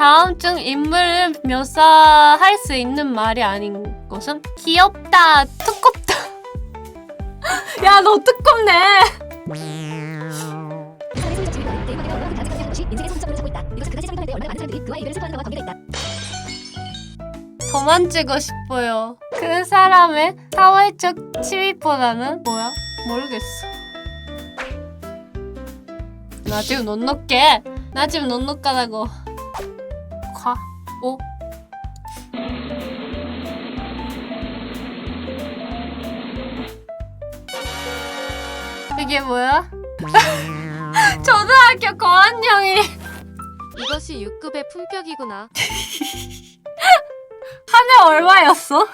다음 중 인물을 묘사할 수 있는 말이 아닌 것은 귀엽다, 두껍다. 야, 너 두껍네. 만지고 싶어요. 그 사람의 사회적 취미보다는 뭐야? 모르겠어. 나 지금 넉넉해. 나 지금 넉넉하다고. 과, 오. 이게 뭐야? 초등학교 고학년이 이것이 6급의 품격이구나. 한 해 얼마였어?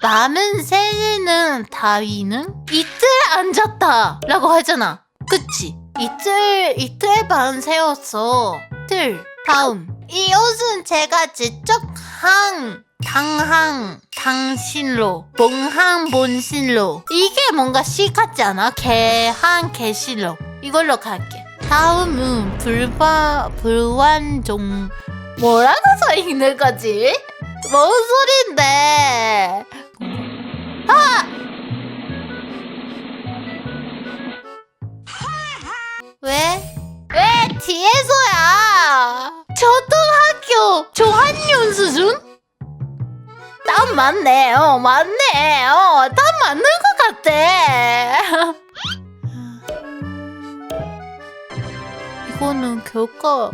남은 세는 다위는 이틀 앉았다 라고 하잖아 그치 이틀 이틀 반 세웠어 틀 다음 이 옷은 제가 직접 항 당항 당신로 봉항 본실로 이게 뭔가 시 같지 않아? 개항 개실로 이걸로 갈게 다음은 불바 불완종 뭐라고 써 있는 거지? 뭔 소린데? 아! 왜? 왜 뒤에서야? 맞네, 어, 맞네, 어, 딱 맞는 것 같아. 이거는 교과